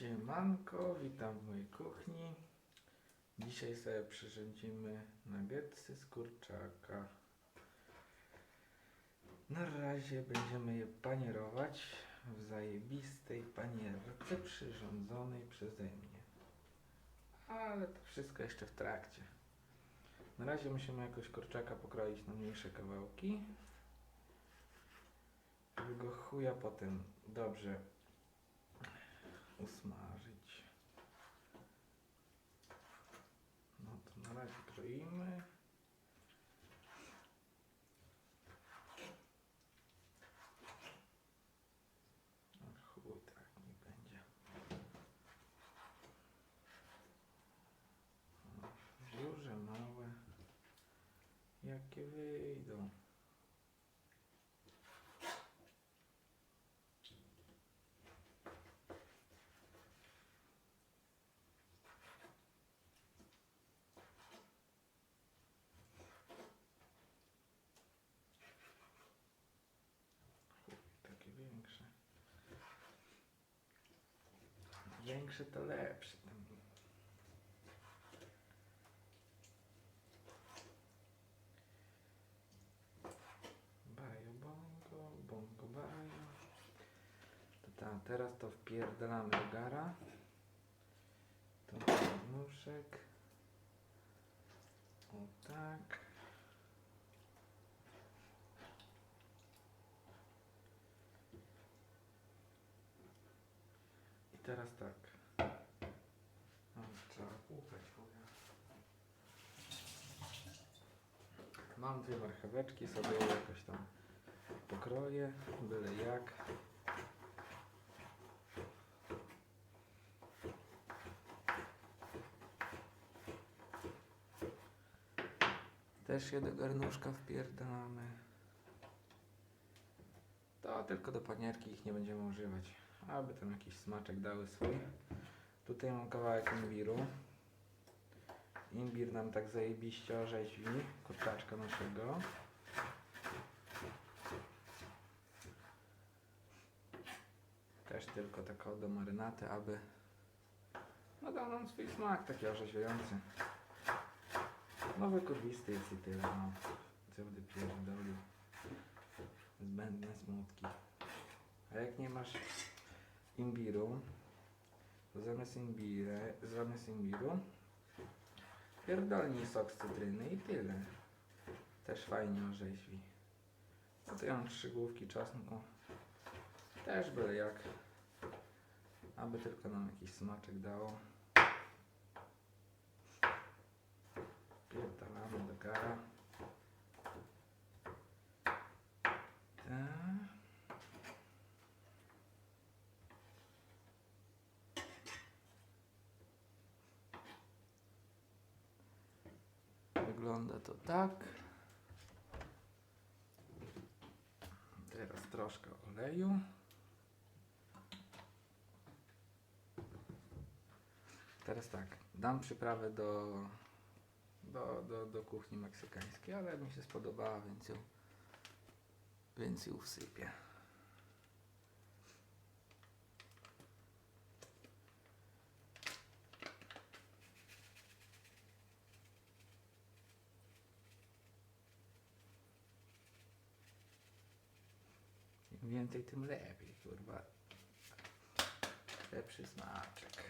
Siemanko, witam w mojej kuchni. Dzisiaj sobie przyrządzimy nuggetsy z kurczaka. Na razie będziemy je panierować w zajebistej panierce przyrządzonej przeze mnie. Ale to wszystko jeszcze w trakcie. Na razie musimy jakoś kurczaka pokroić na mniejsze kawałki. Żeby go chuja potem dobrze usmażyć. No to na razie kroimy. Chuj, tak nie będzie. No, Duże, małe. Jakie wyjdą. Chuj, takie większe. Większe to lepsze. Bajo bongo, bongo bajo. To ta, teraz to wpierdalamy do gara. To nóżek. O tak. Teraz tak. No, trzeba chuja. Mam dwie marcheweczki, sobie je jakoś tam pokroję, byle jak. Też je do garnuszka wpierdalamy. To tylko do panierki ich nie będziemy używać, aby tam jakiś smaczek dały swój. Tutaj mam kawałek imbiru. Imbir nam tak zajebiście orzeźwi kurczaczka naszego. Też tylko taką do marynaty, aby no dał nam swój smak taki orzeźwiający. Nowy kurwisty jest i tyle, no. Co będę pierdolił. Zbędne smutki. A jak nie masz imbiru, zamiast, imbire, zamiast imbiru pierdolnij sok z cytryny i tyle. Też fajnie orzeźwi. No to ja mam trzy główki czosnku. Też byle jak. Aby tylko nam jakiś smaczek dało. Pierdalamy do gara. Tak. Wygląda to tak. Teraz troszkę oleju. Teraz tak, dam przyprawę do, do, do, do kuchni meksykańskiej, ale mi się spodobała, więc ją, więc ją wsypię. Im więcej, tym lepiej, kurwa. Lepszy smaczek.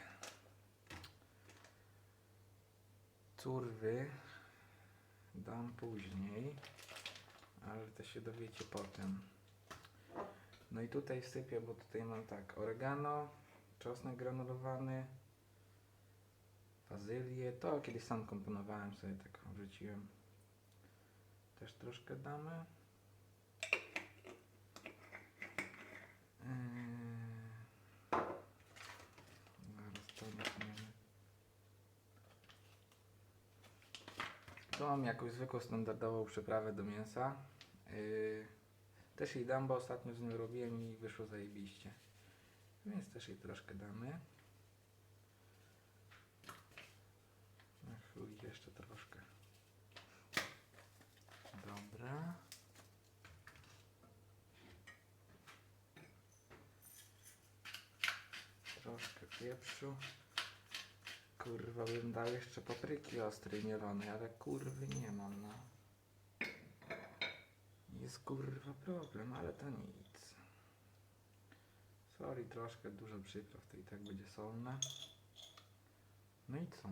Curwy dam później, ale to się dowiecie potem. No i tutaj wsypię, bo tutaj mam tak oregano, czosnek granulowany, bazylię. To kiedyś sam komponowałem sobie, tak wrzuciłem. Też troszkę damy. Eee, Zaraz to weźmiemy. Tu mam jakąś zwykłą standardową przyprawę do mięsa. Yy, też jej dam, bo ostatnio z nią robiłem i wyszło zajebiście. Więc też jej troszkę damy. Na chuj, jeszcze troszkę. Dobra. Troszkę pieprzu. Kurwa, bym dał jeszcze papryki ostrej, mielonej, ale kurwy nie mam, no. Jest kurwa problem, ale to nic. Soli troszkę, dużo przypraw, to i tak będzie solne. No i co?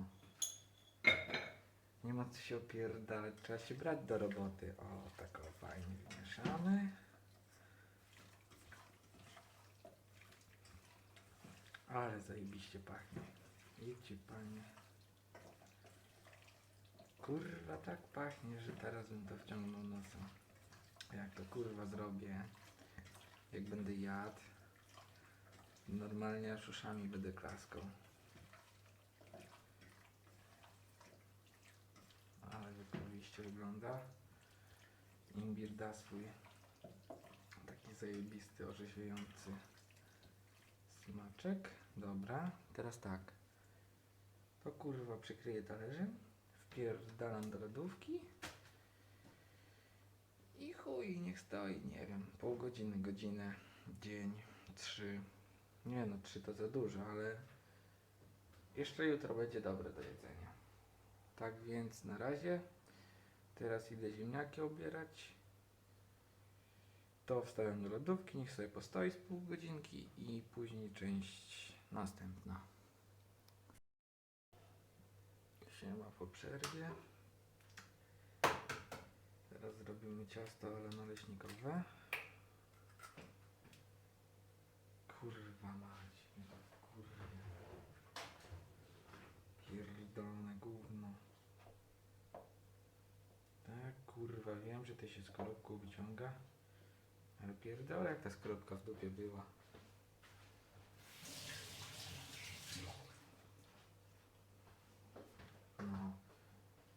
Nie ma co się opierdalać, trzeba się brać do roboty. O, tak o, fajnie wymieszamy. Ale zajebiście pachnie. Idźcie panie. Kurwa tak pachnie, że teraz bym to wciągnął nosem. Jak to kurwa zrobię, jak będę jadł, normalnie aż uszami będę klaskał. Ale wyprawiście wygląda. Imbir da swój taki zajebisty, orzeźwiający smaczek. Dobra, teraz tak. To kurwa przykryję talerzem, wpierdalam do lodówki i chuj, niech stoi, nie wiem, pół godziny, godzinę, dzień, trzy. Nie no, trzy to za dużo, ale jeszcze jutro będzie dobre do jedzenia. Tak więc na razie. Teraz idę ziemniaki obierać. To wstawiam do lodówki, niech sobie postoi z pół godzinki i później część następna. Siema po przerwie. Teraz zrobimy ciasto ale naleśnikowe. Kurwa mać, kurwa. Pierdolne gówno. Tak, kurwa, wiem, że ty się skorupką wyciąga. Ale pierdolę, jak ta skorupka w dupie była. No.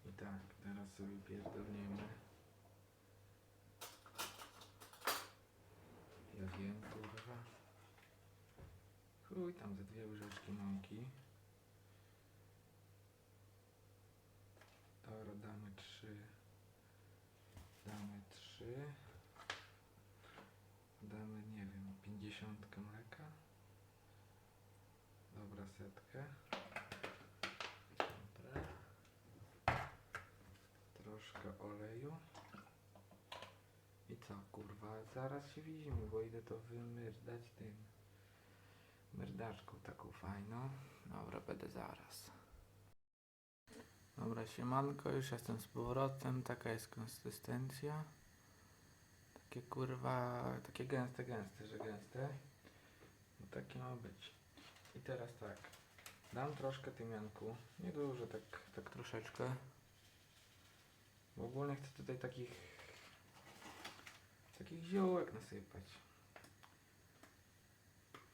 I tak, teraz sobie pierdolniemy. Ja wiem, kurwa. Chuj, tam ze dwie łyżeczki mąki. Dobra, damy trzy. Damy trzy. Damy, nie wiem, pięćdziesiątkę mleka. Dobra, setkę. Dobra. Troszkę oleju. I co, kurwa, zaraz się widzimy, bo idę to wymyrdać tym myrdaczką taką fajną. Dobra, będę zaraz. Dobra, siemanko, już jestem z powrotem, taka jest konsystencja. Takie kurwa, takie gęste, gęste, że gęste. No takie ma być. I teraz tak, dam troszkę tymianku, nie dużo, tak, tak troszeczkę. Bo ogólnie chcę tutaj takich, takich ziółek nasypać.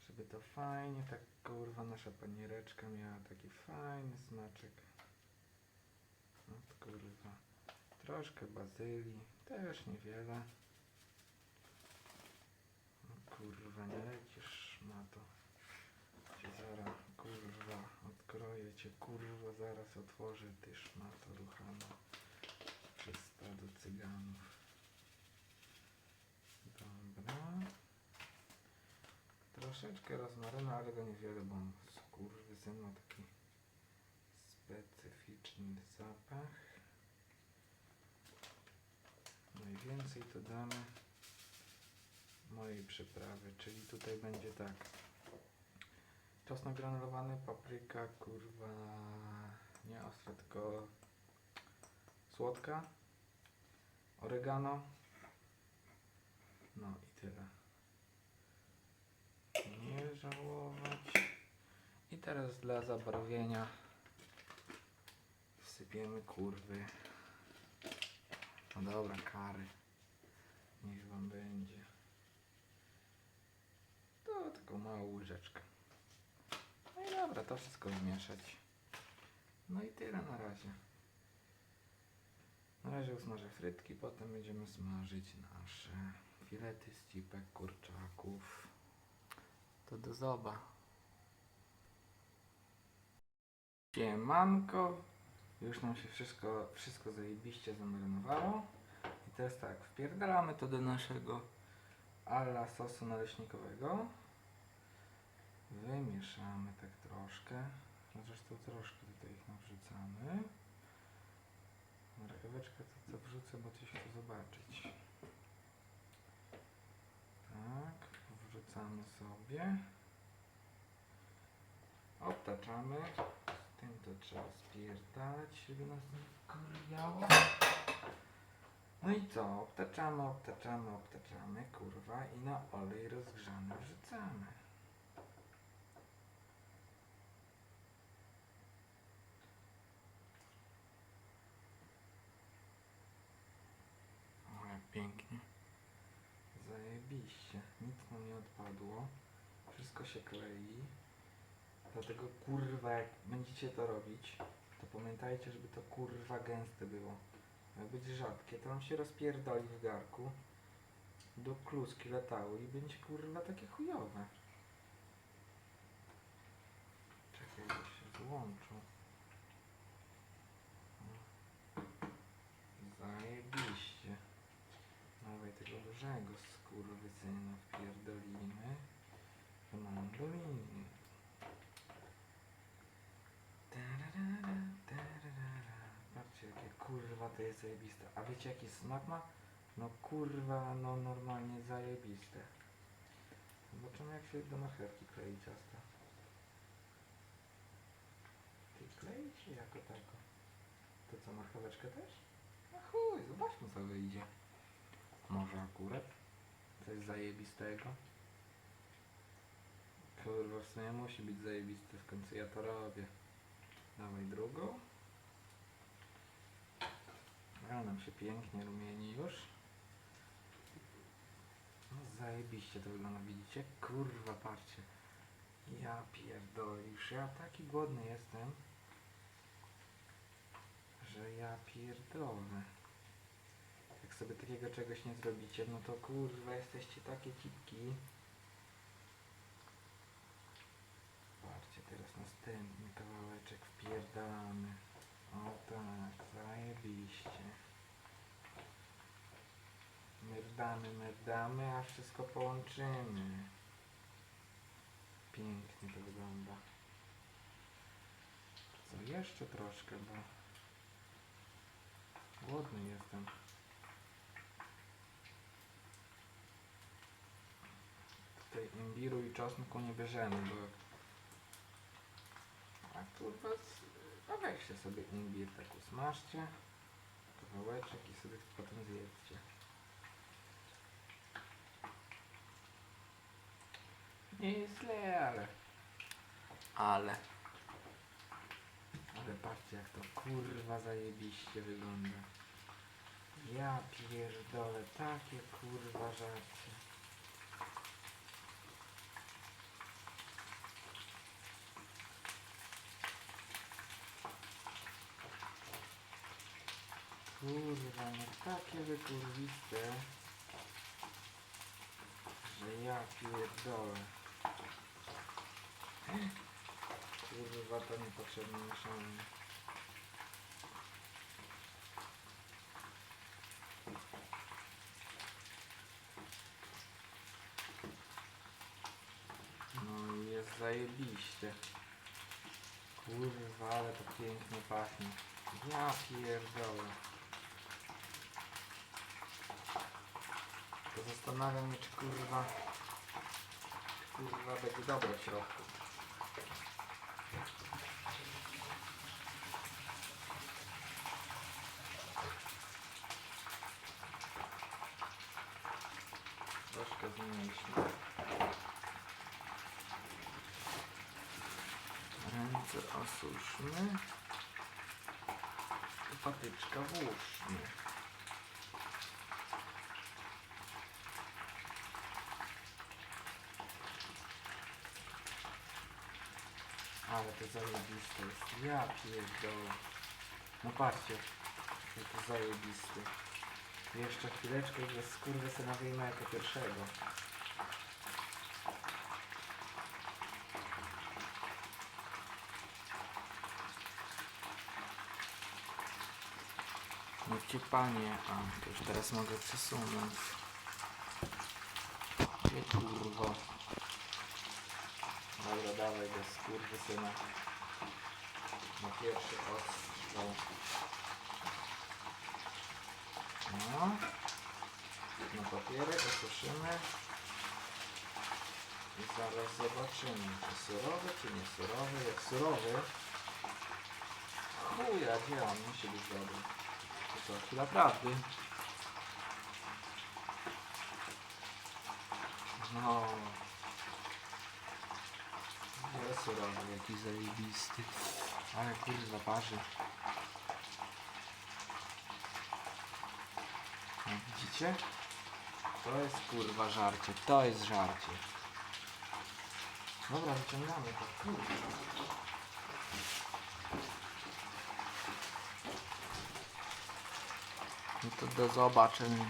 Żeby to fajnie, tak kurwa nasza paniereczka miała taki fajny smaczek. No kurwa. Troszkę bazylii, też niewiele. No kurwa, nie lecisz ma to. Zaraz, kurwa, odkroję cię, kurwa, zaraz otworzę, ty szmato ruchana. Przez stado cyganów. Dobra. Troszeczkę rozmarynu, ale go niewiele, bo skurwysyn ma taki specyficzny zapach. Najwięcej to damy mojej przyprawy, czyli tutaj będzie tak. Czosnek granulowany, papryka, kurwa, nie ostra, tylko słodka, oregano, no i tyle. I teraz dla zabarwienia wsypiemy kurwy. No dobra, kary. Niech wam będzie. To taką małą łyżeczkę. No i dobra, to wszystko zmieszać. No i tyle na razie. Na razie usmażę frytki, potem będziemy smażyć nasze filety z cipek, kurczaków. To do zoba. Siemanko. Już nam się wszystko, wszystko zajebiście zamarynowało. I teraz tak, wpierdalamy to do naszego ala sosu naleśnikowego. Wymieszamy tak troszkę. Zresztą troszkę tutaj ich nawrzucamy. Marcheweczkę to co wrzucę, bo coś chcę zobaczyć. Tak, wrzucamy sobie. Obtaczamy. Z tym to trzeba spierdalać, żeby nas nie wkurwiało. No i co? Obtaczamy, obtaczamy, obtaczamy, kurwa i na olej rozgrzany wrzucamy. O, jak pięknie. Zajebiście. Nic nam nie odpadło. Wszystko się klei. Dlatego kurwa, jak będziecie to robić, to pamiętajcie, żeby to kurwa gęste było. Jak będzie rzadkie, to on się rozpierdoli w garku. Do kluski latały i będzie kurwa takie chujowe. Czekaj, że się złączył. Zajebiście. Dawaj tego dużego skurwysyna. Patrzcie jakie kurwa to jest zajebiste. A wiecie jaki smak ma? No kurwa, no normalnie zajebiste. Zobaczymy jak się do marchewki klei ciasto. Ty klei się jako tako? To co, marcheweczkę też? No chuj, zobaczmy co wyjdzie. Może akurat? Coś zajebistego? Kurwa, w sumie musi być zajebiste, w końcu ja to robię. Dawaj drugą. A nam się pięknie rumieni już. No zajebiście to wygląda, widzicie? Kurwa, patrzcie. Ja pierdolę, już ja taki głodny jestem, że ja pierdolę. Jak sobie takiego czegoś nie zrobicie, no to kurwa, jesteście takie cipki. Patrzcie, następny kawałeczek wpierdalamy. O tak, zajebiście. Merdamy, merdamy, a wszystko połączymy. Pięknie to wygląda. Co, jeszcze troszkę, bo głodny jestem. Tutaj imbiru i czosnku nie bierzemy, bo a kurwa, a weźcie sobie imbir tak usmażcie, kawałeczek i sobie potem zjedzcie. Nie jest źle, ale... Ale... Ale patrzcie jak to kurwa zajebiście wygląda. Ja pierdolę, takie kurwa żarcie. Kurwa, no takie wykurwiste, że ja pierdolę. Kurwa, to niepotrzebne mieszanie. No i jest zajebiście. Kurwa, ale to pięknie pachnie. Ja pierdolę. To zastanawiam się, czy kurwa... Czy kurwa będzie dobre w środku. Troszkę zmieniliśmy. Ręce osuszmy. I patyczka włóżmy. Ale to zajebiste jest. Ja pierdolę. No patrzcie. Jak to zajebisty. Jeszcze chwileczkę i jest skurwysyna wyjmę jako pierwszego. Niech panie, a już teraz mogę przesunąć. Nie kurwa. Dawaj go skurwysyna. Na pierwszy odstrzał. No. Na papiery osuszymy. I zaraz zobaczymy, czy surowy, czy nie surowy. Jak surowy, chuja, gdzie on musi być dobry. To co, chwila prawdy. No. Jest surowy, jakiś zajebisty. Ale kurwa parzy. No, widzicie? To jest kurwa żarcie, to jest żarcie. Dobra, wyciągamy to. Kurwa. No to do zobaczenia.